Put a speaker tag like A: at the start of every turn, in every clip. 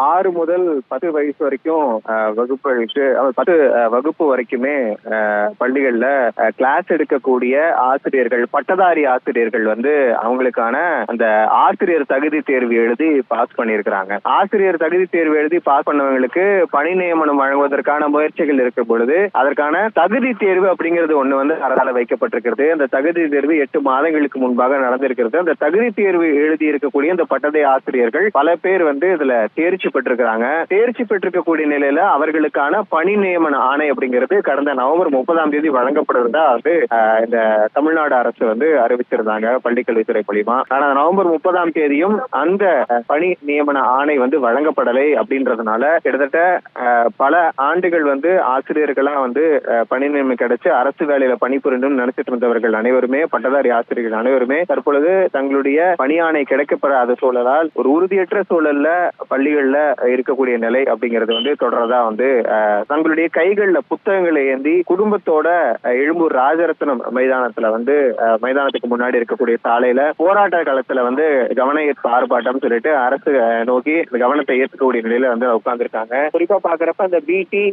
A: ஆறு முதல் பத்து வயசு வரைக்கும் வகுப்பு வகுப்புகளுக்கு பத்து வகுப்பு வரைக்குமே பள்ளிகள்ல கிளாஸ் எடுக்கக்கூடிய ஆசிரியர்கள் பட்டதாரி ஆசிரியர்கள் வந்து அவங்களுக்கான அந்த ஆசிரியர் தகுதி தேர்வு எழுதி பாஸ் பண்ணியிருக்கிறாங்க. ஆசிரியர் தகுதி தேர்வு எழுதி பாஸ் பண்ணவங்களுக்கு பணி நியமனம் வழங்குவதற்கான முயற்சிகள் இருக்கும் பொழுது அதற்கான தகுதி தேர்வு அப்படிங்கிறது ஒண்ணு வந்து அரசால வைக்கப்பட்டிருக்கிறது. அந்த தகுதி தேர்வு எட்டு மாதங்களுக்கு முன்பாக நடந்திருக்கிறது. அந்த தகுதி தேர்வு எழுதி இருக்கக்கூடிய அந்த பட்டதை ஆசிரியர்கள் பல பேர் வந்து இதுல தேர்ச்சி தேர்ச்சி பெற்றிருக்கிறாங்க. தேர்ச்சி பெற்றிருக்கக்கூடிய நிலையில அவர்களுக்கான பணி நியமன ஆணை அப்படிங்கிறது கடந்த நவம்பர் முப்பதாம் தேதி வழங்கப்படுறதா வந்து இந்த தமிழ்நாடு அரசு வந்து அறிவிச்சிருந்தாங்க பள்ளிக்கல்வித்துறை மூலியமா. ஆனா நவம்பர் முப்பதாம் தேதியும் அந்த பணி நியமன ஆணை வந்து வழங்கப்படலை அப்படின்றதுனால கிட்டத்தட்ட பல ஆண்டுகள் வந்து ஆசிரியர்களா வந்து பணி நியமனம் கிடைச்சு அரசு வேலையில பணிபுரியணும்னு நினைச்சிட்டு இருந்தவர்கள் அனைவருமே பட்டதாரி ஆசிரியர்கள் அனைவருமே தற்பொழுது தங்களுடைய பணியாணை கிடைக்கப்படாத சூழலால் ஒரு உறுதியற்ற சூழல்ல பள்ளிகள்ல இருக்கக்கூடிய நிலை அப்படிங்கிறது வந்து தொடர்றதா வந்து தங்களுடைய கைகள்ல புத்தகங்களை ஏந்தி குடும்பத்தோட எழும்பூர் ராஜரத்னம் மைதானத்துல வந்து மைதானத்துக்கு முன்னாடி இருக்கக்கூடிய சாலையில போராட்ட காலத்துல வந்து கவன ஈர்ப்பு ஆர்ப்பாட்டம் சொல்லிட்டு அரசு நோக்கி இந்த கவனத்தை ஈர்க்கக்கூடிய நிலையில வந்து உட்கார்ந்துருக்காங்க. குறிப்பா பாக்குறப்ப அந்த பிடி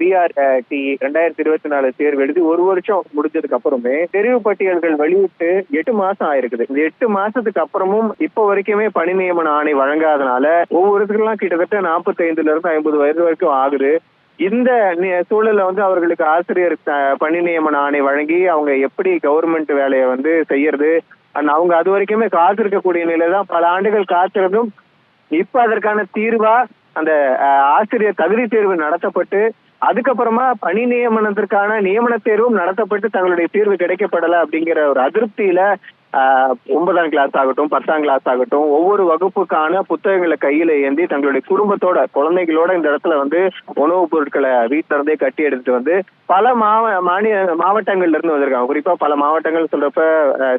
A: பிஆர் டி ரெண்டாயிரத்தி இருபத்தி நாலு தேர்வு எழுதி ஒரு வருஷம் முடிஞ்சதுக்கு அப்புறமே தெரிவு பட்டியல்கள் வெளியிட்டு எட்டு மாசம் ஆயிருக்குது. இந்த எட்டு மாசத்துக்கு அப்புறமும் இப்போ வரைக்குமே பணி நியமன ஆணை வழங்காதனால அவர்கள்லாம் கிட்டத்தட்ட நாற்பத்தைந்துல இருந்து ஐம்பது வயது வரைக்கும் ஆகுது. இந்த சூழல்ல வந்து அவர்களுக்கு ஆசிரியர் பணி நியமன ஆணை வழங்கி அவங்க எப்படி கவர்மெண்ட் வேலையை வந்து செய்யறது? அண்ட் அவங்க அது வரைக்குமே காத்திருக்கக்கூடிய நிலையில தான் பல ஆண்டுகள் காத்திருந்தும் இப்ப அதற்கான தீர்வா அந்த ஆசிரியர் தகுதி தேர்வு நடத்தப்பட்டு அதுக்கப்புறமா பணி நியமனத்திற்கான நியமன தேர்வும் நடத்தப்பட்டு தங்களுடைய தீர்வு கிடைக்கப்படல அப்படிங்கிற ஒரு அதிருப்தியில ஒன்பதாம் கிளாஸ் ஆகட்டும் பத்தாம் கிளாஸ் ஆகட்டும் ஒவ்வொரு வகுப்புக்கான புத்தகங்களை கையில ஏந்தி தங்களுடைய குடும்பத்தோட குழந்தைகளோட இந்த இடத்துல வந்து உணவுப் பொருட்களை வீட்டுல இருந்தே கட்டி எடுத்துட்டு வந்து பல மாவ மாநில மாவட்டங்கள்ல இருந்து வந்திருக்காங்க. குறிப்பா பல மாவட்டங்கள் சொல்றப்ப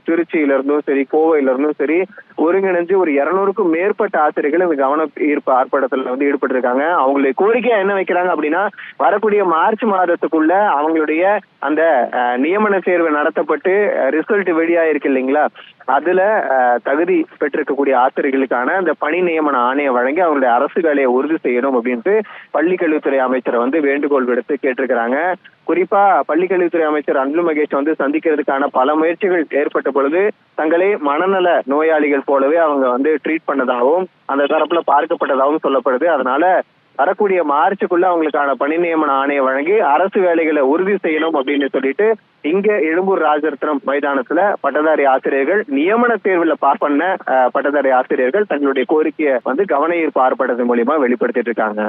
A: திருச்சியில இருந்தும் சரி கோவையில இருந்தும் சரி ஒருங்கிணைஞ்சு ஒரு இருநூறுக்கும் மேற்பட்ட ஆசிரியர்கள் இந்த கவன ஈர்ப்பு ஆர்ப்பாட்டத்துல வந்து ஈடுபட்டிருக்காங்க. அவங்களுடைய கோரிக்கையா என்ன வைக்கிறாங்க அப்படின்னா வரக்கூடிய மார்ச் மாதத்துக்குள்ள அவங்களுடைய அந்த நியமன தேர்வு நடத்தப்பட்டு ரிசல்ட் வெளியாயிருக்கு இல்லைங்களா? அதுல தகுதி பெற்றிருக்கக்கூடிய ஆசிரியர்களுக்கான அந்த பணி நியமன ஆணையை வழங்கி அவங்களுடைய அரசு வேலையை உறுதி செய்யணும் அப்படின்ட்டு பள்ளிக்கல்வித்துறை அமைச்சரை வந்து வேண்டுகோள் விடுத்து கேட்டிருக்கிறாங்க. குறிப்பா பள்ளிக்கல்வித்துறை அமைச்சர் அன்பு மகேஷ் வந்து சந்திக்கிறதுக்கான பல முயற்சிகள் ஏற்பட்ட பொழுது தங்களை மனநல நோயாளிகள் போலவே அவங்க வந்து ட்ரீட் பண்ணதாகவும் அந்த தரப்புல பார்க்கப்பட்டதாகவும் சொல்லப்படுது. அதனால வரக்கூடிய மார்ச்சுக்குள்ள அவங்களுக்கான பணி நியமன ஆணையை வழங்கி அரசு வேலைகளை உறுதி செய்யணும் அப்படின்னு சொல்லிட்டு இங்க எழும்பூர் ராஜரத்னம் மைதானத்துல பட்டதாரி ஆசிரியர்கள் நியமன தேர்வுல பாஸ் பண்ண பட்டதாரி ஆசிரியர்கள் தங்களுடைய கோரிக்கையை வந்து கவன ஈர்ப்பு ஆர்ப்பாட்டத்தின் மூலியமா வெளிப்படுத்திட்டு இருக்காங்க.